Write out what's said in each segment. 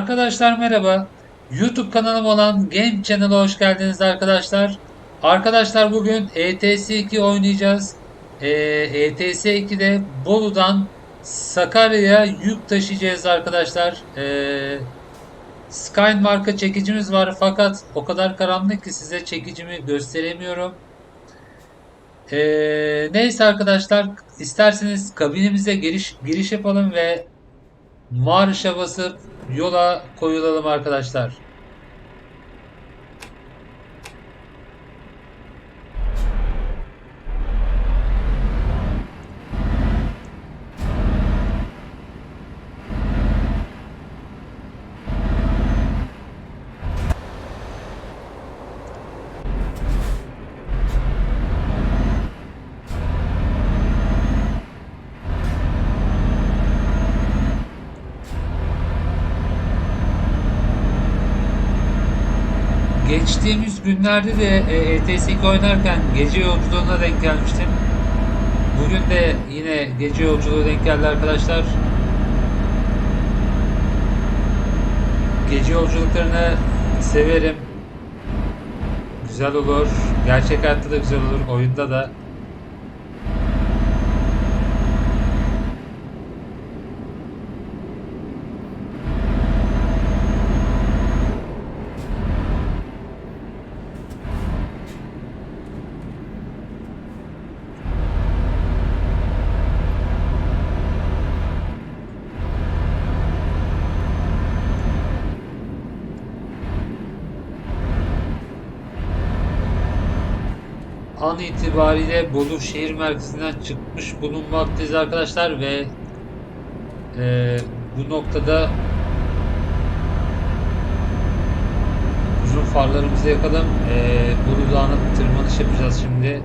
Arkadaşlar merhaba. YouTube kanalım olan Game Channel'a hoş geldiniz arkadaşlar. Arkadaşlar bugün ETS 2 oynayacağız. Ee, ETS 2'de Bolu'dan Sakarya'ya yük taşıyacağız arkadaşlar. Ee, Sky marka çekicimiz var fakat o kadar karanlık ki size çekicimi gösteremiyorum. Ee, neyse arkadaşlar isterseniz kabinimize giriş giriş yapalım ve marşa basıp yola koyulalım arkadaşlar. Geçtiğimiz günlerde de e, ETS2 oynarken gece yolculuğuna denk gelmiştim. Bugün de yine gece yolculuğu denk geldi arkadaşlar. Gece yolculuklarını severim. Güzel olur. Gerçek hayatta da güzel olur. Oyunda da. An itibariyle Bolu şehir merkezinden çıkmış bulunmaktayız arkadaşlar ve e, bu noktada uzun farlarımızı yakalım. E, Bolu Dağı'na tırmanış yapacağız şimdi.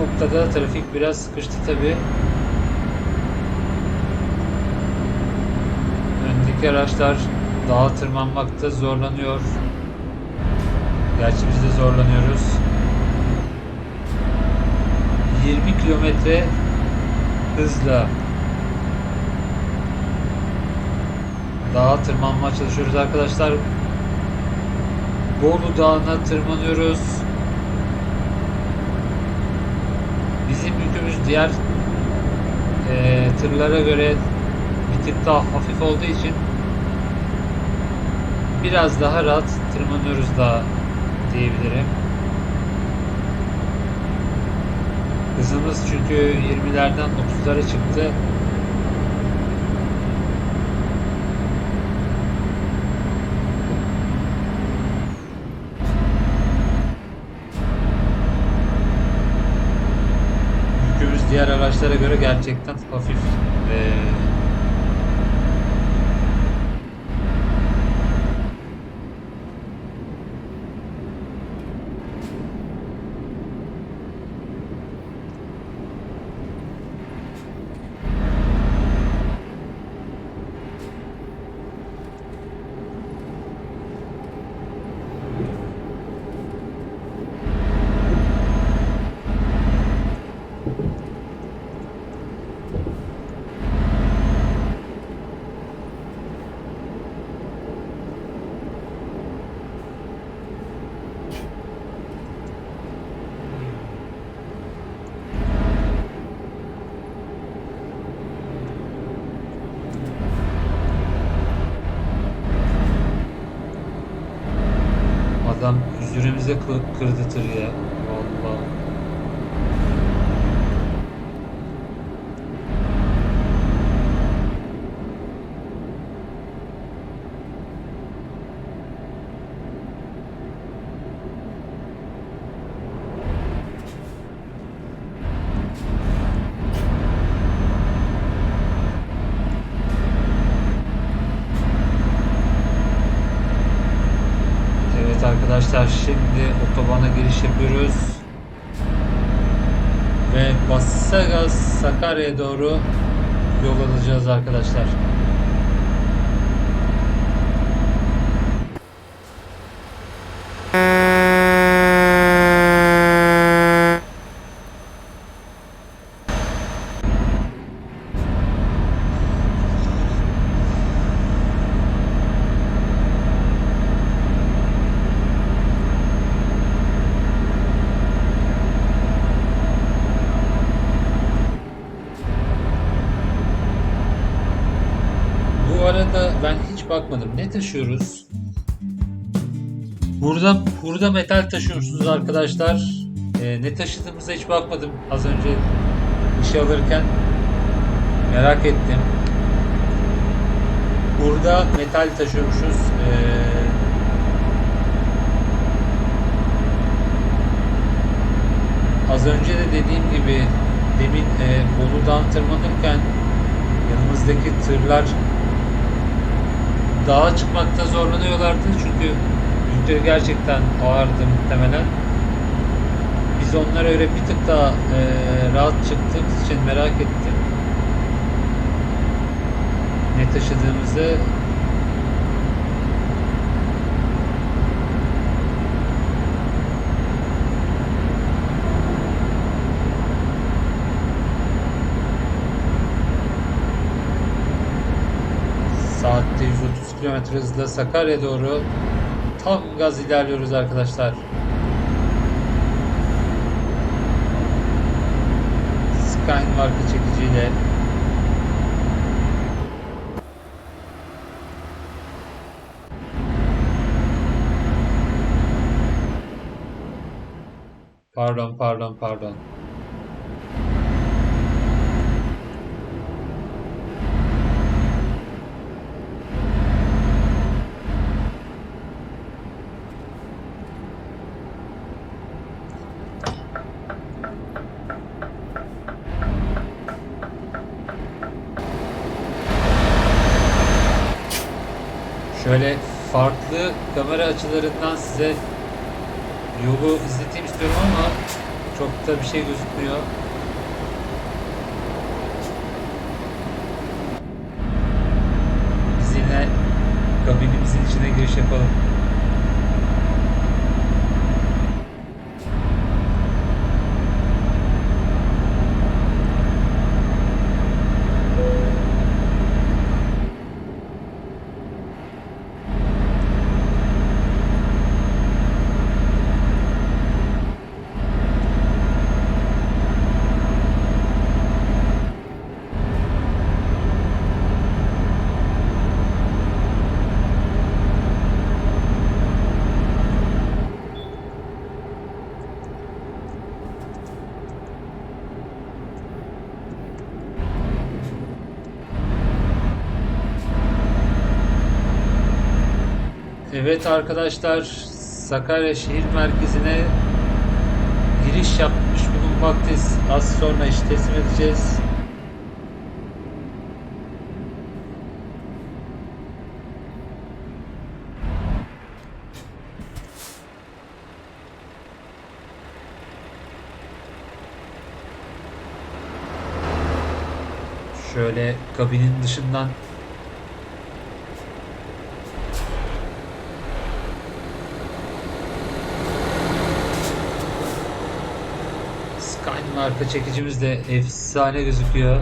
Bu noktada trafik biraz sıkıştı tabi. Öndeki araçlar dağa tırmanmakta zorlanıyor. Gerçi biz de zorlanıyoruz. 20 kilometre hızla dağa tırmanmaya çalışıyoruz arkadaşlar. Bolu Dağı'na tırmanıyoruz. Diğer e, tırlara göre bir tık daha hafif olduğu için biraz daha rahat tırmanıyoruz da diyebilirim. Hızımız çünkü 20'lerden 30'lara çıktı. Diğer araçlara göre gerçekten hafif ve tır ya. Vallahi. Evet arkadaşlar şimdi otobana giriş yapıyoruz. Ve bassa gaz Sakarya'ya doğru yol alacağız arkadaşlar. Bu arada ben hiç bakmadım. Ne taşıyoruz? Burada burada metal taşıyorsunuz arkadaşlar. Ee, ne taşıdığımıza hiç bakmadım az önce işe alırken. Merak ettim. Burada metal taşıyormuşuz. Ee, az önce de dediğim gibi demin e, Bolu'dan tırmanırken yanımızdaki tırlar dağa çıkmakta zorlanıyorlardı çünkü yükleri gerçekten ağırdı muhtemelen. Biz onlara öyle bir tık daha e, rahat çıktığımız için merak ettim. Ne taşıdığımızı km hızla Sakarya doğru tam gaz ilerliyoruz arkadaşlar. Skyline marka çekiciyle Pardon, pardon, pardon. Şöyle farklı kamera açılarından size yolu izleteyim istiyorum ama çok da bir şey gözükmüyor. Biz yine kabinimizin içine giriş yapalım. Evet arkadaşlar Sakarya şehir merkezine giriş yapmış bulunmaktayız. Az sonra iş teslim edeceğiz. Şöyle kabinin dışından Marka çekicimiz de efsane gözüküyor.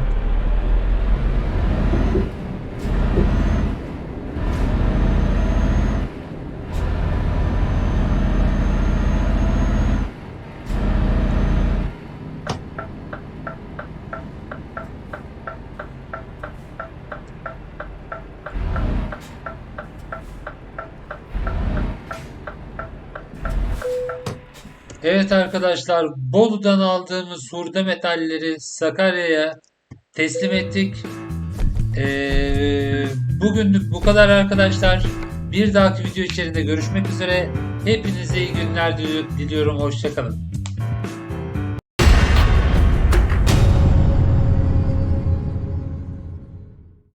Evet arkadaşlar Bolu'dan aldığımız hurda metalleri Sakarya'ya teslim ettik. Ee, bugünlük bu kadar arkadaşlar. Bir dahaki video içerisinde görüşmek üzere. Hepinize iyi günler dili- diliyorum. Hoşçakalın.